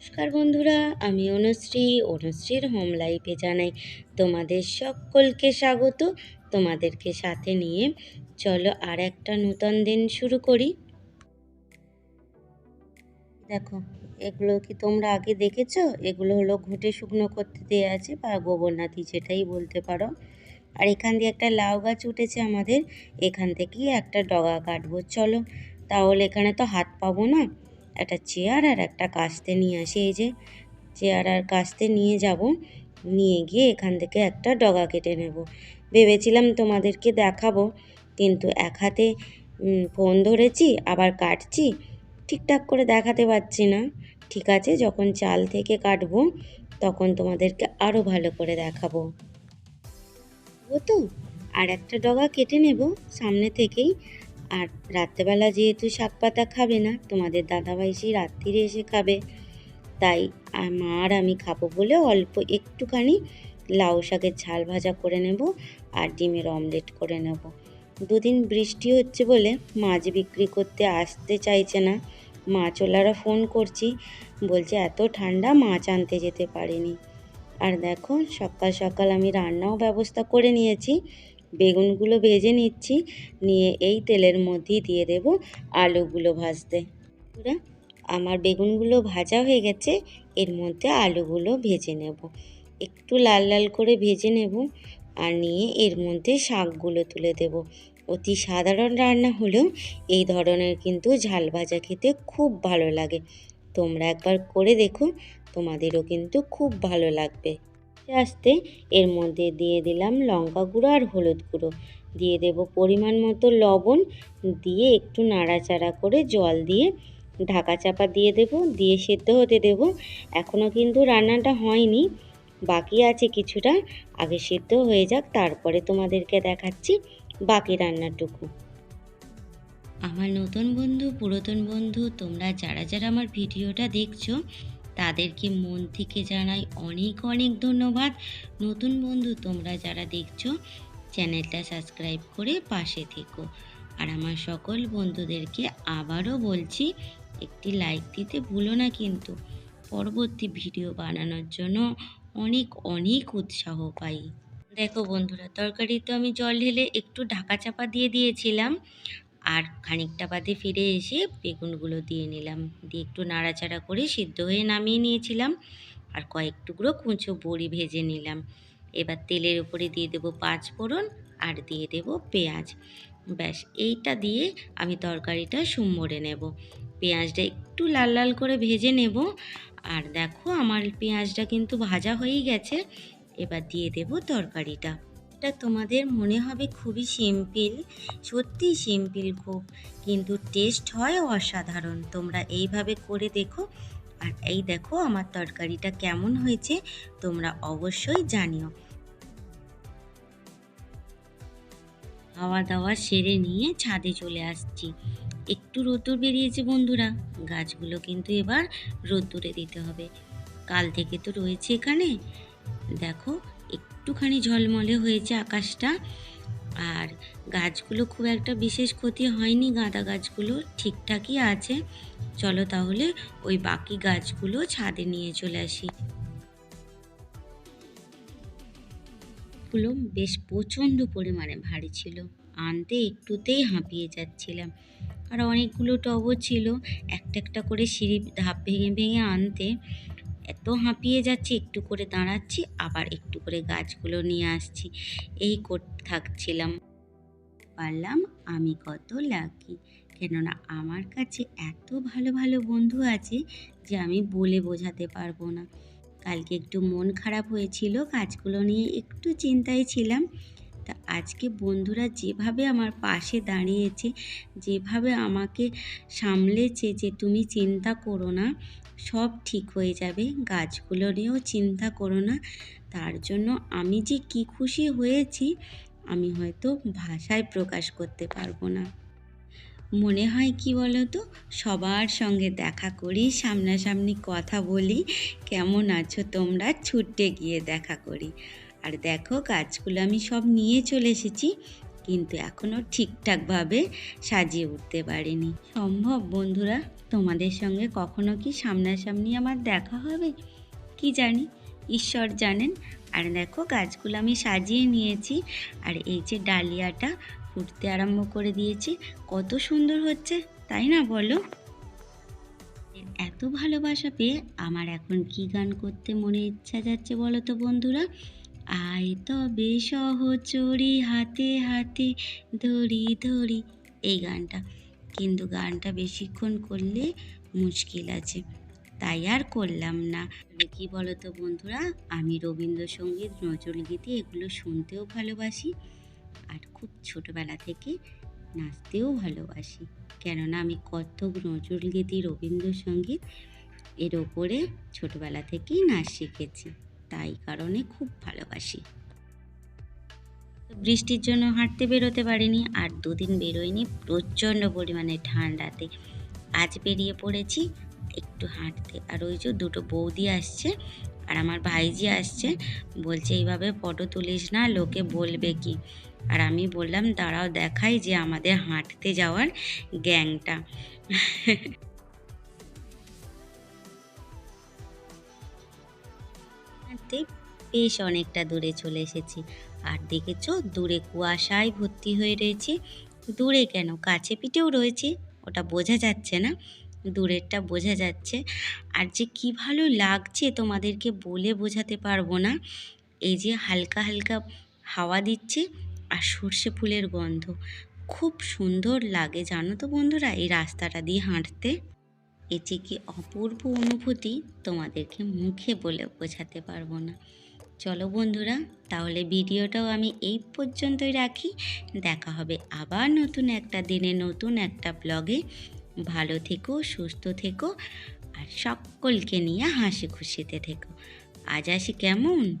নমস্কার বন্ধুরা, আমি অনুশ্রী, অনুশ্রীর হোম লাইফে জানাই তোমাদের সকলকে স্বাগত। তোমাদেরকে সাথে নিয়ে চলো আর একটা নূতন দিন শুরু করি। দেখো, এগুলো কি তোমরা আগে দেখেছ? এগুলো হলো ঘুঁটে শুকনো করতে দেওয়া আছে বা গোবরনাথি যেটাই বলতে পারো। আর এখান দিয়ে একটা লাউ গাছ উঠেছে আমাদের, এখান থেকেই একটা ডগা কাটবো। চলো, তাহলে এখানে তো হাত পাবো না। একটা চেয়ার আর একটা কাস্তে নিয়ে আসি, এই যে চেয়ার আর কাস্তে নিয়ে যাব। নিয়ে গিয়ে এখান থেকে একটা ডগা কেটে নেব। ভেবেছিলাম তোমাদেরকে দেখাবো, কিন্তু এক হাতে ফোন ধরেছি, আবার কাটছি। ঠিকঠাক করে দেখাতে পারছি না। ঠিক আছে, যখন চাল থেকে কাটবো, তখন তোমাদেরকে আরও ভালো করে দেখাবো। ও তো, আর একটা ডগা কেটে নেব সামনে থেকেই। আর রাত্রেবেলা যেহেতু শাক পাতা খাবে না, তোমাদের দাদাভাই সেই রাত্রিরে এসে খাবে। তাই মা আর আমি খাব বলে অল্প একটুখানি লাউ শাকের ঝাল ভাজা করে নেব আর ডিমের অমলেট করে নেব। দুদিন বৃষ্টি হচ্ছে বলে মাছ বিক্রি করতে আসতে চাইছে না। মাছওয়ালারা ফোন করছি, বলছে এত ঠান্ডা মাছ আনতে যেতে পারিনি। আর দেখো সকাল সকাল আমি রান্নাও ব্যবস্থা করে নিয়েছি। বেগুনগুলো ভেজে নিচ্ছি, নিয়ে এই তেলের মধ্যেই দিয়ে দেব আলুগুলো ভাজতে। আমার বেগুনগুলো ভাজা হয়ে গেছে, এর মধ্যে আলুগুলো ভেজে নেব। একটু লাল লাল করে ভেজে নেব আর নিয়ে এর মধ্যে শাকগুলো তুলে দেব। অতি সাধারণ রান্না হলেও এই ধরনের কিন্তু ঝাল ভাজা খেতে খুব ভালো লাগে। তোমরা একবার করে দেখো, তোমাদেরও কিন্তু খুব ভালো লাগবে। আস্তে আস্তে এর মধ্যে দিয়ে দিলাম লঙ্কা গুঁড়ো আর হলুদ গুঁড়ো। দিয়ে দেব পরিমাণ মতো লবণ। দিয়ে একটু নাড়াচাড়া করে জল দিয়ে ঢাকা চাপা দিয়ে দেব। দিয়ে সেদ্ধ হতে দেব। এখনও কিন্তু রান্নাটা হয়নি, বাকি আছে কিছুটা। আগে সেদ্ধ হয়ে যাক, তারপরে তোমাদেরকে দেখাচ্ছি বাকি রান্নাটুকু। আমার নতুন বন্ধু, পুরাতন বন্ধু, তোমরা যারা যারা আমার ভিডিওটা দেখছ তাদেরকে মন থেকে জানাই অনেক অনেক ধন্যবাদ। নতুন বন্ধু তোমরা যারা দেখছ, চ্যানেলটা সাবস্ক্রাইব করে পাশে থেকো। আর আমার সকল বন্ধুদেরকে আবারও বলছি, একটি লাইক দিতে ভুলো না কিন্তু। পরবর্তী ভিডিও বানানোর জন্য অনেক অনেক উৎসাহ পাই। দেখো বন্ধুরা, তরকারিতে আমি জল ঢেলে একটু ঢাকা চাপা দিয়ে দিয়েছিলাম। আর খানিকটা বাদে ফিরে এসে বেগুনগুলো দিয়ে নিলাম। দিয়ে একটু নাড়াচাড়া করে সিদ্ধ হয়ে নামিয়ে নিয়েছিলাম। আর কয়েক টুকরো কুঁচো বড়ি ভেজে নিলাম। এবার তেলের উপরে দিয়ে দেব পাঁচ ফোড়ন আর দিয়ে দেব পেঁয়াজ। ব্যাস, এইটা দিয়ে আমি তরকারিটা সুমরে নেব। পেঁয়াজটা একটু লাল লাল করে ভেজে নেব। আর দেখো, আমার পেঁয়াজটা কিন্তু ভাজা হয়েই গেছে। এবার দিয়ে দেব তরকারিটা। এটা তোমাদের মনে হবে খুবই সিম্পল সত্যি সিম্পল খুব কিন্তু টেস্ট হয় অসাধারণ। তোমরা এইভাবে করে দেখো। আর এই দেখো আমার তরকারিটা কেমন হয়েছে, তোমরা অবশ্যই জানিও। খাওয়া দাওয়া সেরে নিয়ে ছাদে চলে আসছি। একটু রোদ্দুর বেরিয়েছে বন্ধুরা। গাছগুলো কিন্তু এবার রোদ্দুরে দিতে হবে। কাল থেকে তো রয়েছে এখানে। দেখো একটুখানি ঝলমলে হয়েছে আকাশটা। আর গাছগুলো খুব একটা বিশেষ ক্ষতি হয়নি, গাঁদা গাছগুলো ঠিকঠাকই আছে। চলো তাহলে ওই বাকি গাছগুলো ছাদে নিয়ে চলে আসি। গুলো বেশ প্রচণ্ড পরিমাণে ভারী ছিল। আনতে একটুতেই হাঁপিয়ে যাচ্ছিলাম। আর অনেকগুলো টবও ছিল, একটা একটা করে সিঁড়ি ধাপ ভেঙে ভেঙে আনতে। এত হাঁপিয়ে যাচ্ছি, একটু করে দাঁড়াচ্ছি, আবার একটু করে গাছগুলো নিয়ে আসছি। এই করতে থাকছিলাম। পারলাম আমি কত লাকি। কেননা আমার কাছে এত ভালো ভালো বন্ধু আছে যে আমি বলে বোঝাতে পারব না। কালকে একটু মন খারাপ হয়েছিল কাজগুলো নিয়ে একটু চিন্তায় ছিলাম। তা আজকে বন্ধুরা যেভাবে আমার পাশে দাঁড়িয়েছে, যেভাবে আমাকে সামলেছে যে তুমি চিন্তা করো না, সব ঠিক হয়ে যাবে। গাছগুলো নিয়েও চিন্তা করো না। তার জন্য আমি যে কি খুশি হয়েছি, আমি হয়তো ভাষায় প্রকাশ করতে পারব না। মনে হয় কি বলো তো সবার সঙ্গে দেখা করি, সামনাসামনি কথা বলি, কেমন আছো তোমরা? ছুটে গিয়ে দেখা করি। আর দেখো গাছগুলো আমি সব নিয়ে চলে এসেছি, কিন্তু এখনও ঠিকঠাকভাবে সাজিয়ে উঠতে পারিনি। সম্ভব বন্ধুরা, তোমাদের সঙ্গে কখনো কি সামনাসামনি আমার দেখা হবে? কি জানি, ঈশ্বর জানেন। আর দেখো গাছগুলো আমি সাজিয়ে নিয়েছি, আর এই যে ডালিয়াটা ফুটতে আরম্ভ করে দিয়েছি, কত সুন্দর হচ্ছে, তাই না বলো? এত ভালোবাসা পেয়ে আমার এখন কি গান করতে মনে ইচ্ছা যাচ্ছে বলো তো বন্ধুরা? আয় তবে সহচরি হাতে হাতে, ধরি ধরি, এই গানটা। কিন্তু গানটা বেশিক্ষণ করলে মুশকিল আছে। তাই আর করলাম না। কি বলো তো বন্ধুরা, আমি রবীন্দ্রসঙ্গীত নজরুলগীতি এগুলো শুনতেও ভালোবাসি আর খুব ছোটবেলা থেকে নাচতেও ভালোবাসি। কেননা আমি কত্থক নজরুলগীতি রবীন্দ্রসঙ্গীত এর ওপরে ছোটবেলা থেকেই নাচ শিখেছি। তাই কারণে খুব ভালোবাসি। বৃষ্টির জন্য হাঁটতে বেরোতে পারিনি, আর দুদিন বেরোয়নি প্রচণ্ড পরিমাণে ঠান্ডাতে। আজ বেরিয়ে পড়েছি একটু হাঁটতে, আর ওই যে দুটো বৌদি আসছে, আর আমার ভাইজি আসছে, বলছে এইভাবে ফটো তুলিস না, লোকে বলবে কি? আর আমি বললাম, দাঁড়াও দেখাই যে আমাদের হাঁটতে যাওয়ার গ্যাংটা। হাঁটতে বেশ অনেকটা দূরে চলে এসেছি। আর দেখেছ? দূরে কুয়াশায় ভর্তি হয়ে রয়েছে। দূরে কেন? কাছে পিঠেও রয়েছে। ওটা বোঝা যাচ্ছে না। দূরেরটা বোঝা যাচ্ছে। আর যে কি ভালো লাগছে তোমাদেরকে বলে বোঝাতে পারব না। এই যে হালকা হালকা হাওয়া দিচ্ছে আর সর্ষে ফুলের গন্ধ। খুব সুন্দর লাগে। জানো তো বন্ধুরা, এই রাস্তাটা দিয়ে হাঁটতে। এটি কি অপূর্ব অনুভূতি? তোমাদেরকে মুখে বলে বোঝাতে পারব না। চলো বন্ধুরা, তাহলে ভিডিওটাও আমি এই পর্যন্তই রাখি। দেখা হবে আবার নতুন একটা দিনে, নতুন একটা ব্লগে। ভালো থেকো, সুস্থ থেকো, আর সকলকে নিয়ে হাসি খুশিতে থেকো। আজ আসি কেমন?